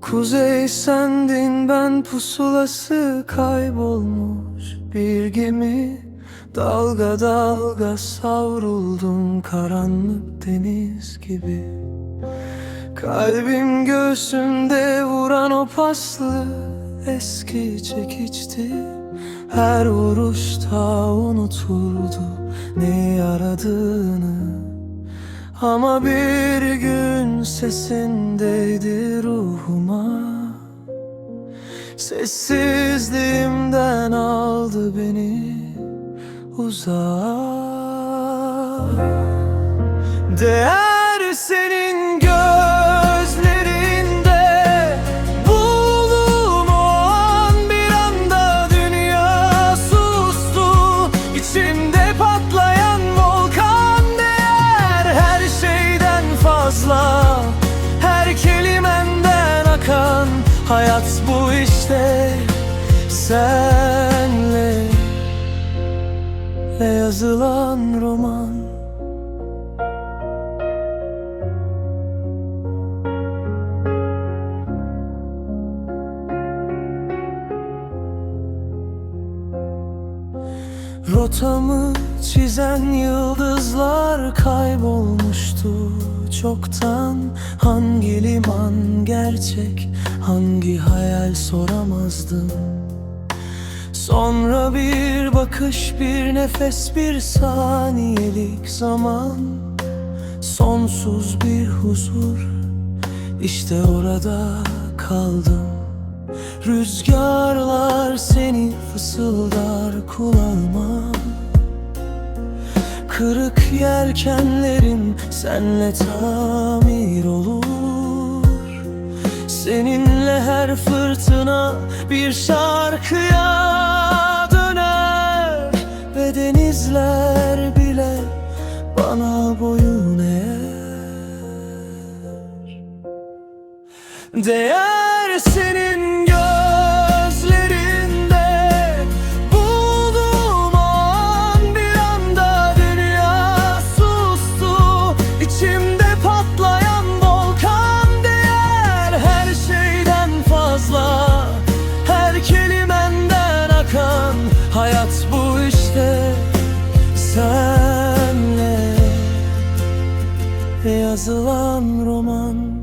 Kuzey sendin ben pusulası kaybolmuş bir gemi. Dalga dalga savruldum karanlık deniz gibi. Kalbim göğsümde vuran o paslı eski çekiçti. Her vuruşta unuturdu neyi aradığını ama bir gün sesindeydi ruhuma. Sessizliğimden aldı beni uzağa. Değer Hayat bu işte Senle. Ve yazılan roman Rotamı çizen yıldızlar kaybolmuştu çoktan. Hangi liman gerçek, hangi hayal soramazdım. Sonra bir bakış, bir nefes, bir saniyelik zaman. Sonsuz bir huzur, işte orada kaldım. Rüzgarlar seni fısıldar kulağıma Kırık yelkenlerim senle tamir olur. Seninle her fırtına bir şarkıya döner Ve denizler bile bana boyun eğer. Değer senin yazılan roman.